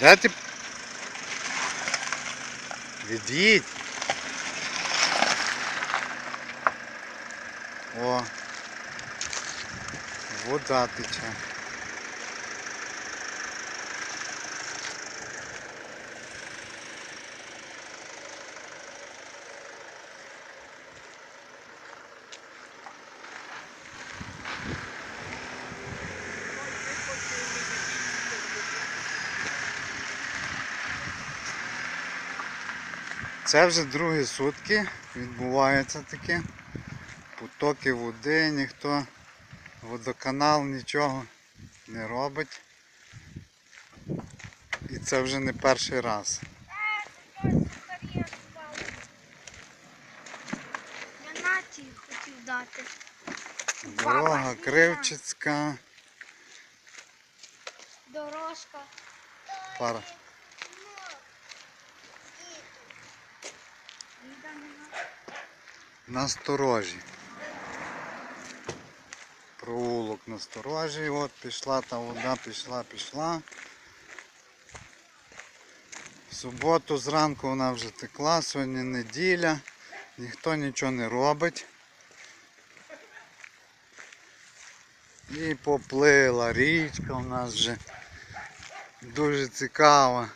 Де ти? Від'їдь. О. Вода тече. Це вже другі сутки відбуваються такі. Потоки води, ніхто, водоканал нічого не робить. І це вже не перший раз. Дорога Кривчицька, Дорожка. пара. Насторожі. Проулок насторожі, от пішла та вода, пішла, пішла. В суботу зранку вона вже текла, сьогодні неділя, ніхто нічого не робить. І поплила річка у нас вже дуже цікава.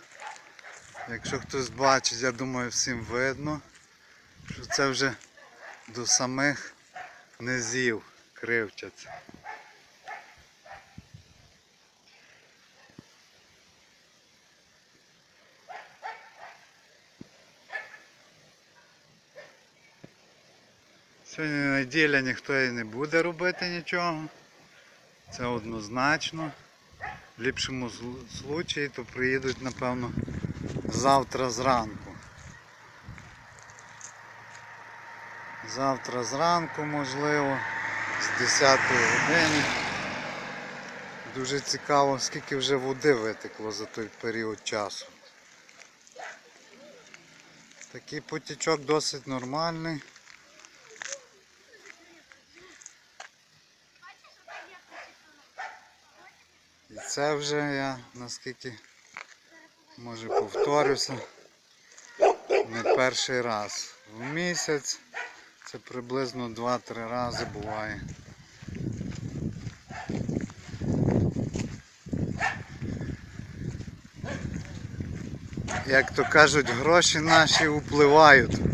Якщо хтось бачить, я думаю всім видно, що це вже до самих низів кривчаться. Сьогодні неділя ніхто і не буде робити нічого. Це однозначно. В ліпшому случаї то приїдуть, напевно, завтра зранку. Завтра зранку, можливо, з 10 години. Дуже цікаво, скільки вже води витекло за той період часу. Такий потічок досить нормальний. І це вже я наскільки може повторюся не перший раз. В місяць це приблизно 2-3 рази буває. Як то кажуть, гроші наші впливають.